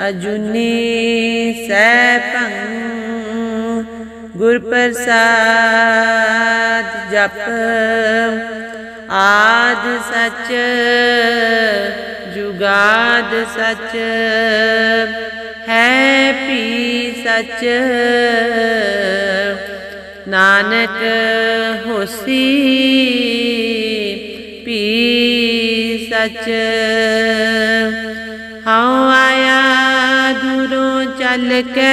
ਅਜੁਨੀ ਸੈਭੰ ਗੁਰ ਪ੍ਰਸਾਦ ਜਪ ਆਦ ਸਚ ਜੁਗਾਦ ਸਚ ਹੈ ਪੀ ਸਚ ਨਾਨਕ ਹੋਸੀ ਪੀ ਸਚ ਹਉ ਦੂਰੋਂ ਚੱਲ ਕੇ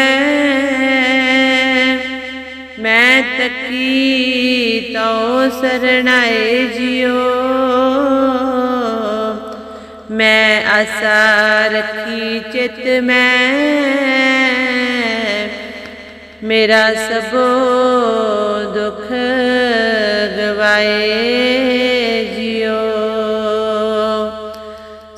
ਮੈਂ ਤੱਕੀ ਤੋ ਸਰਣਾਏ ਜਿਉ। ਮੈਂ ਆਸਾ ਰੱਖੀ ਚਿਤ ਮੈਂ, ਮੇਰਾ ਸਭੋ ਦੁੱਖ ਗਵਾਏ।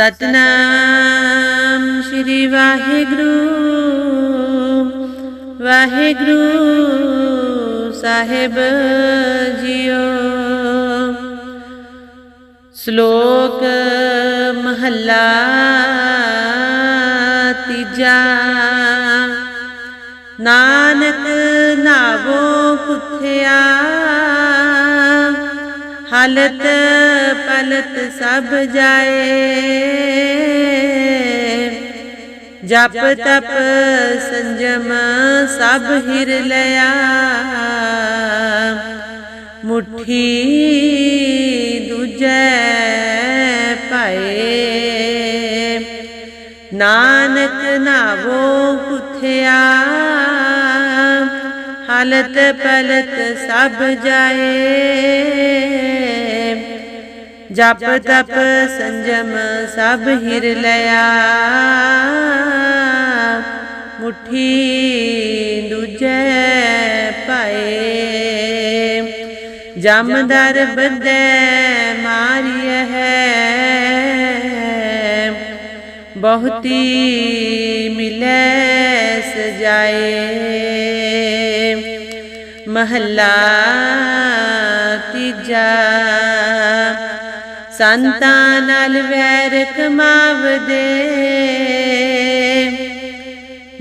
ਸਤਨਾਮ ਸ਼੍ਰੀ ਵਾਹਿਗੁਰੂ ਵਾਹਿਗੁਰੂ ਸਾਹਿਬ ਜੀਓ। ਸ਼ਲੋਕ ਮਹੱਲਾ ਤੀਜਾ ਨਾਨਕ ਨਾਵੋ ਪੁੱਥਿਆ ਹਲਤ ਪਲਤ ਸਭ ਜਾਏ। ਜਪ ਤਪ ਸੰਜਮ ਸਭ ਹਿਰ ਲਿਆ। ਮੁਠੀ ਦੂਜੈ ਪਾਏ ਨਾਨਕ ਨਾਵੋ ਪੁੱਥਿਆ। ਪਲਤ ਪਲਤ ਸਭ ਜਾਏ। ਜਪ ਤਪ ਸੰਜਮ ਸਭ ਹਿਰ ਲਿਆ। ਮੁਠੀ ਦੂਜੈ ਪਾਏ। ਜਮਦਰ ਬੰਦੇ ਮਾਰਿਆ ਹੈ। ਬਹੁਤੀ ਮਿਲੈ ਸਜਾਏ। ਮਹੱਲਾ ਤੀਜਾ। ਸੰਤਾਂ ਨਾਲ ਵੈਰ ਕਮਾਵਦੇ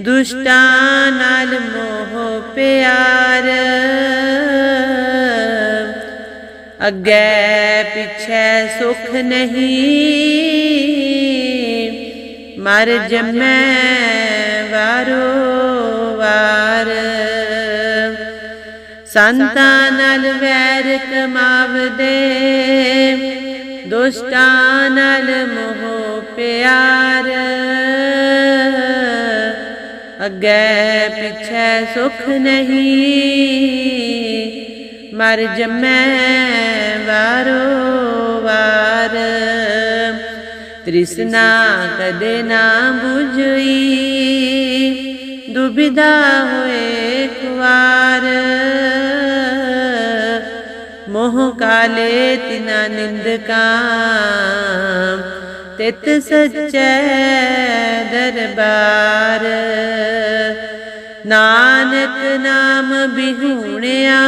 ਦੁਸ਼ਟਾਂ ਨਾਲ ਮੋਹ ਪਿਆਰ। ਅੱਗੇ ਪਿੱਛੇ ਸੁਖ ਨਹੀਂ। ਮਰ ਜਮੈ ਵਾਰੋ। ਸੰਤਾਂ ਨਾਲ ਵੈਰ ਕਮਾਵਦੇ, ਦੁਸ਼ਟਾਂ ਨਾਲ ਮੋਹ ਪਿਆਰ। ਅੱਗੇ ਪਿਛੇ ਸੁਖ ਨਹੀਂ, ਮਰ ਜਮੈ ਵਾਰੋ ਵਾਰ। ਤ੍ਰਿਸ਼ਨਾ ਕਦੇ ਨਾ ਬੁਝਈ ਦੁਬਿਦਾ ਹੋਏ ਕੁਵਾਰ। ਮੋਹ ਕਾਲੇ ਤਿਨਾ ਨਿੰਦਕਾ, ਤਿਤ ਸੱਚੈ ਦਰਬਾਰ। ਨਾਨਕ ਨਾਮ ਬਿਹੂਣਿਆ,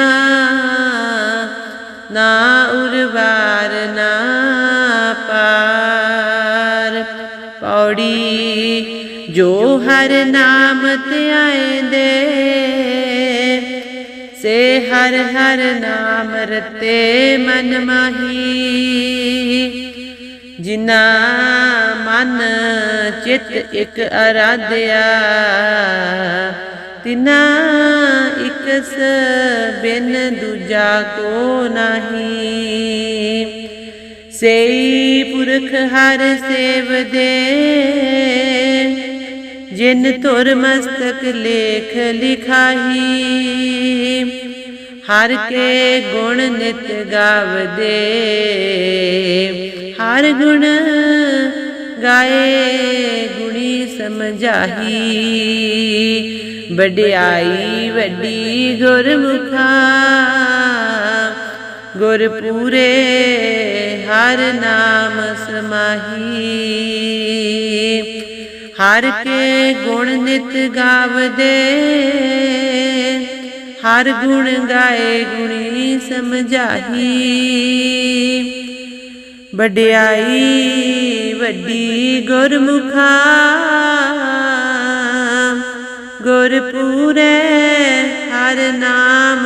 ਨਾ ਉਰਵਾਰ ਨਾ ਪੌੜੀ ਜੋ ਹਰ ਨਾਮ ਧਿਆਇਂਦੇ ਸੇ ਹਰ ਹਰ ਨਾਮ ਰਤੇ ਮਨ ਮਾਹੀ। ਜਿਨਾ ਮਨ ਚਿਤ ਇਕ ਅਰਾਧਿਆ ਤਿਨਾ ਇਕਸ ਬਿਨ ਦੂਜਾ ਕੋ ਨਾਹੀ। ਸਈ ਪੁਰਖ ਹਰ ਸੇਵਦੇ ਜਿਨ ਧੁਰ ਮਸਤਕ ਲੇਖ ਲਿਖਾਹੀ, ਹਰ ਕੇ ਗੁਣ ਨਿਤ ਗਾਵਦੇ। ਹਰ ਗੁਣ ਗਾਏ ਗੁਣੀ ਸਮਝਾਹੀ, ਵਡਿਆਈ ਵੱਡੀ ਗੁਰਮੁਖਾ। ਗੁਰ ਪੂਰੇ ਹਰ ਨਾਮ ਸਮਾਹੀ। ਹਰ ਕੇ ਗੁਣ ਨਿਤ ਗਾਵਦੇ। ਹਰ ਗੁਣ ਗਾਏ ਗੁਣੀ ਸਮਝਾਹੀ। ਵਡਿਆਈ ਵੱਡੀ ਗੁਰਮੁਖਾ। ਗੁਰ ਹਰ ਨਾਮ